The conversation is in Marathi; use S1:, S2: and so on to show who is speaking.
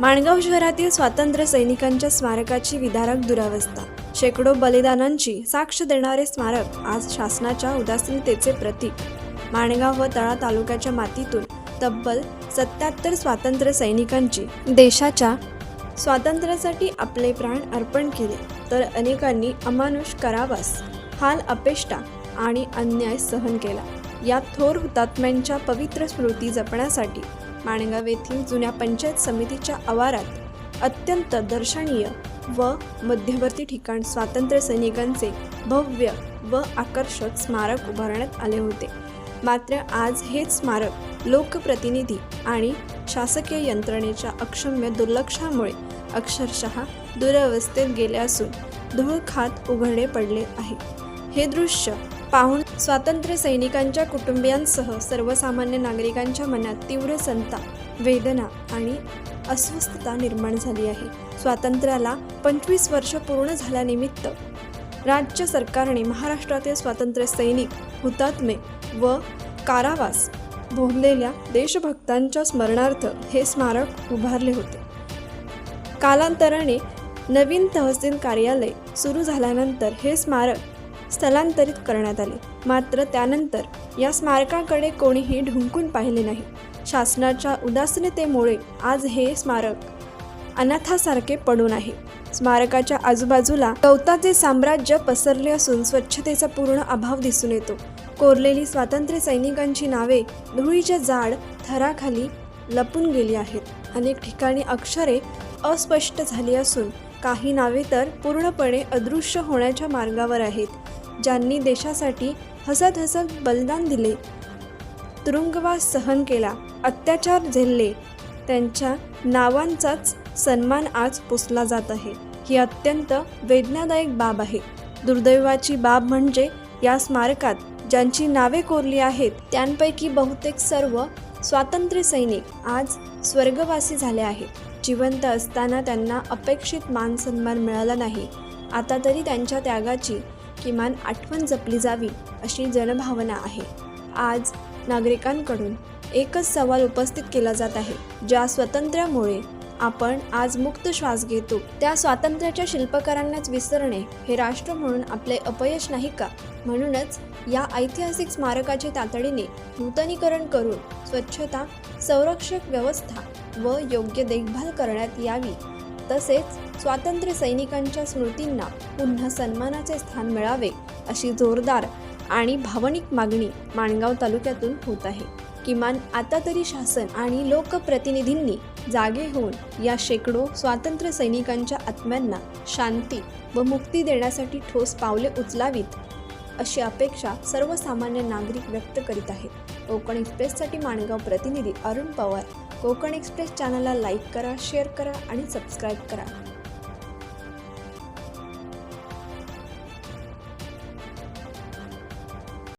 S1: माणगाव शहरातील स्वातंत्र्य सैनिकांच्या स्मारकाची विदारक दुरावस्था. शेकडो बलिदानांची साक्ष देणारे स्मारक आज शासनाच्या उदासीनतेचे प्रतीक. माणगाव व तळा तालुक्याच्या मातीतून तब्बल सत्याहत्तर स्वातंत्र्य सैनिकांची देशाच्या स्वातंत्र्यासाठी आपले प्राण अर्पण केले तर अनेकांनी अमानुष करावास हाल अपेष्टा आणि अन्याय सहन केला. या थोर हुतात्म्यांच्या पवित्र स्मृती जपण्यासाठी माणगाव येथील जुन्या पंचायत समितीच्या आवारात अत्यंत दर्शनीय व मध्यवर्ती ठिकाण स्वातंत्र्य सैनिकांचे भव्य व आकर्षक स्मारक उभारण्यात आले होते. मात्र आज हेच स्मारक लोकप्रतिनिधी आणि शासकीय यंत्रणेच्या अक्षम्य दुर्लक्षामुळे अक्षरशः दुरावस्थेत गेले असून धूळ खात उघडे पडले आहे. हे दृश्य पाहून स्वातंत्र्य सैनिकांच्या कुटुंबियांसह सर्वसामान्य नागरिकांच्या मनात तीव्र संताप वेदना आणि अस्वस्थता निर्माण झाली आहे. स्वातंत्र्याला पंचवीस वर्ष पूर्ण झाल्यानिमित्त राज्य सरकारने महाराष्ट्रातील स्वातंत्र्य सैनिक हुतात्मे व कारावास भोगलेल्या देशभक्तांच्या स्मरणार्थ हे स्मारक उभारले होते. कालांतराने नवीन तहसील कार्यालय सुरू झाल्यानंतर हे स्मारक स्थलांतरित करण्यात आले. मात्र त्यानंतर या स्मारकाकडे कोणीही ढुंकून पाहिले नाही. शासनाच्या उदासीनतेमुळे आज हे स्मारक अनाथासारखे पडून आहे. स्मारकाच्या आजूबाजूला गवताचे साम्राज्य पसरले असून स्वच्छतेचा पूर्ण अभाव दिसून येतो. कोरलेली स्वातंत्र्य सैनिकांची नावे धुळीच्या जाड थराखाली लपून गेली आहेत. अनेक ठिकाणी अक्षरे अस्पष्ट झाली असून काही नावे तर पूर्णपणे अदृश्य होण्याच्या मार्गावर आहेत. ज्यांनी देशासाठी हसत हसत बलिदान दिले. तुरुंगवास सहन केला अत्याचार झेलले. त्यांच्या नावांचाच सन्मान आज पुसला जात आहे. ही अत्यंत वेदनादायक बाब आहे. दुर्दैवाची बाब म्हणजे या स्मारकात ज्यांची नावे कोरली आहेत त्यांपैकी बहुतेक सर्व स्वातंत्र्य सैनिक आज स्वर्गवासी झाले आहेत. जिवंत असताना त्यांना अपेक्षित मान सन्मान मिळाला नाही. आता तरी त्यांच्या त्यागाची किमान आठवण जपली जावी अशी जनभावना आहे. आज नागरिकांकडून एकच सवाल उपस्थित केला जात आहे ज्या स्वातंत्र्यामुळे आपण आज मुक्त श्वास घेतो. त्या स्वातंत्र्याच्या शिल्पकारांनाच विसरणे हे राष्ट्र म्हणून आपले अपयश नाही का? म्हणूनच या ऐतिहासिक स्मारकाचे तातडीने नूतनीकरण करून स्वच्छता संरक्षक व्यवस्था व योग्य देखभाल करण्यात यावी. तसेच स्वातंत्र्य सैनिकांच्या स्मृतींना पुन्हा सन्मानाचे स्थान मिळावे अशी जोरदार आणि भावनिक मागणी माणगाव तालुक्यातून होत आहे. किमान आता तरी शासन आणि लोकप्रतिनिधींनी जागे होऊन या शेकडो स्वातंत्र्य सैनिकांच्या आत्म्यांना शांती व मुक्ती देण्यासाठी ठोस पावले उचलावीत अशी अपेक्षा सर्वसामान्य नागरिक व्यक्त करीत आहेत. कोकण एक्सप्रेससाठी माणगाव प्रतिनिधी अरुण पवार. कोकण एक्सप्रेस चॅनलला लाईक करा शेअर करा आणि सबस्क्राईब करा.